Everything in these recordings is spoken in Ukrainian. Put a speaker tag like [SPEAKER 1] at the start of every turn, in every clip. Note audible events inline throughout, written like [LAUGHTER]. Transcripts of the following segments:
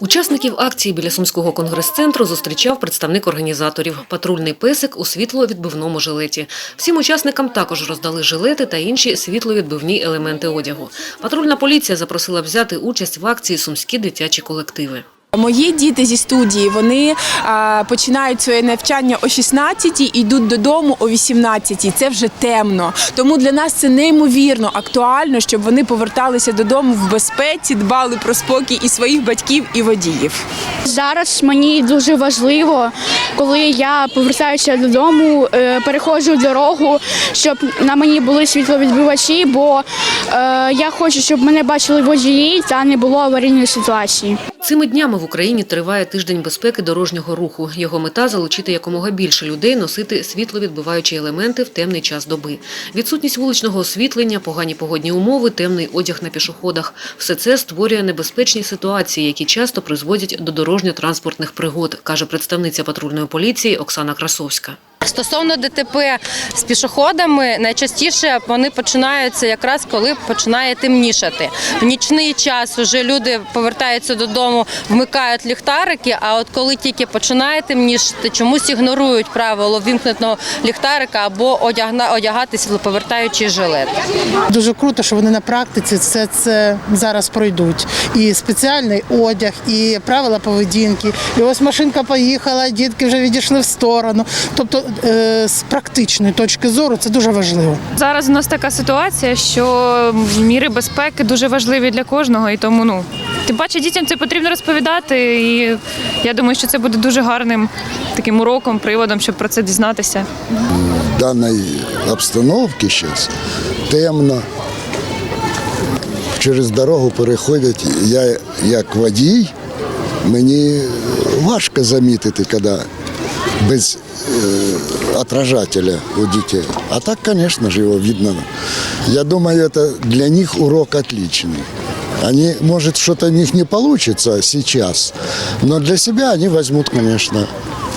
[SPEAKER 1] Учасників акції біля Сумського конгрес-центру зустрічав представник організаторів – патрульний песик у світловідбивному жилеті. Всім учасникам також роздали жилети та інші світловідбивні елементи одягу. Патрульна поліція запросила взяти участь в акції сумські дитячі колективи.
[SPEAKER 2] Мої діти зі студії вони починають своє навчання о 16 і йдуть додому о 18 Це вже темно. Тому для нас це неймовірно актуально, щоб вони поверталися додому в безпеці, дбали про спокій і своїх батьків і водіїв.
[SPEAKER 3] Зараз мені дуже важливо, коли я повертаюся додому, е, переходжу дорогу, щоб на мені були світловідбивачі, бо е, я хочу, щоб мене бачили водії та не було аварійної ситуації.
[SPEAKER 1] Цими днями в Україні триває тиждень безпеки дорожнього руху. Його мета – залучити якомога більше людей носити світловідбиваючі елементи в темний час доби. Відсутність вуличного освітлення, погані погодні умови, темний одяг на пішоходах – все це створює небезпечні ситуації, які часто призводять до дорожньо-транспортних пригод, каже представниця патрульної поліції Оксана Красовська.
[SPEAKER 4] Стосовно ДТП з пішоходами, найчастіше вони починаються якраз коли починає темнішати. В нічний час вже люди повертаються додому, вмикають ліхтарики. А от коли тільки починає темнішати, чомусь ігнорують правило вімкнутого ліхтарика або одягна- одягати світлоповертаючий жилет.
[SPEAKER 5] Дуже круто, що вони на практиці все це зараз пройдуть. І спеціальний одяг, і правила поведінки. І ось машинка поїхала, дітки вже відійшли в сторону. Тобто, з практичної точки зору це дуже важливо.
[SPEAKER 6] Зараз у нас така ситуація, що міри безпеки дуже важливі для кожного, і тому ну тим паче дітям це потрібно розповідати. І я думаю, що це буде дуже гарним таким уроком, приводом, щоб про це дізнатися.
[SPEAKER 7] в даній обстановці зараз темно. Через дорогу переходять. Я як водій, мені важко замітити, коли без е, отражателя у дітей. А так, звісно ж, його видно. Я думаю, це для них урок отличный. Они, может, что-то у них не получится сейчас, но для себя они возьмут, конечно,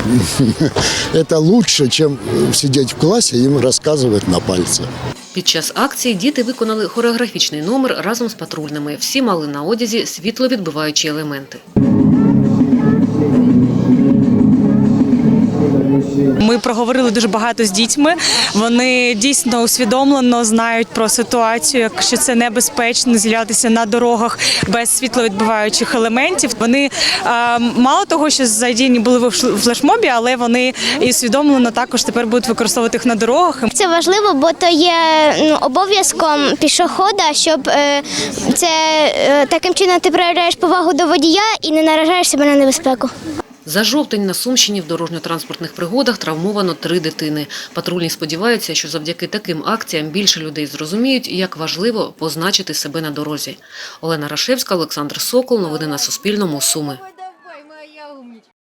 [SPEAKER 7] [LAUGHS] это лучше, чем сидеть в классе и им рассказывать на пальцах.
[SPEAKER 1] Під час акції діти виконали хореографічний номер разом з патрульними. Всі мали на одязі світловідбиваючі елементи.
[SPEAKER 8] Ми проговорили дуже багато з дітьми. Вони дійсно усвідомлено знають про ситуацію, якщо це небезпечно з'являтися на дорогах без світловідбиваючих елементів. Вони е, мало того, що задіяні були в флешмобі, але вони і усвідомлено також тепер будуть використовувати їх на дорогах.
[SPEAKER 9] Це важливо, бо то є ну, обов'язком пішохода, щоб е, це е, таким чином ти проявляєш повагу до водія і не наражаєш себе на небезпеку.
[SPEAKER 1] За жовтень на Сумщині в дорожньо-транспортних пригодах травмовано три дитини. Патрульні сподіваються, що завдяки таким акціям більше людей зрозуміють, як важливо позначити себе на дорозі. Олена Рашевська, Олександр Сокол. Новини на Суспільному. Суми.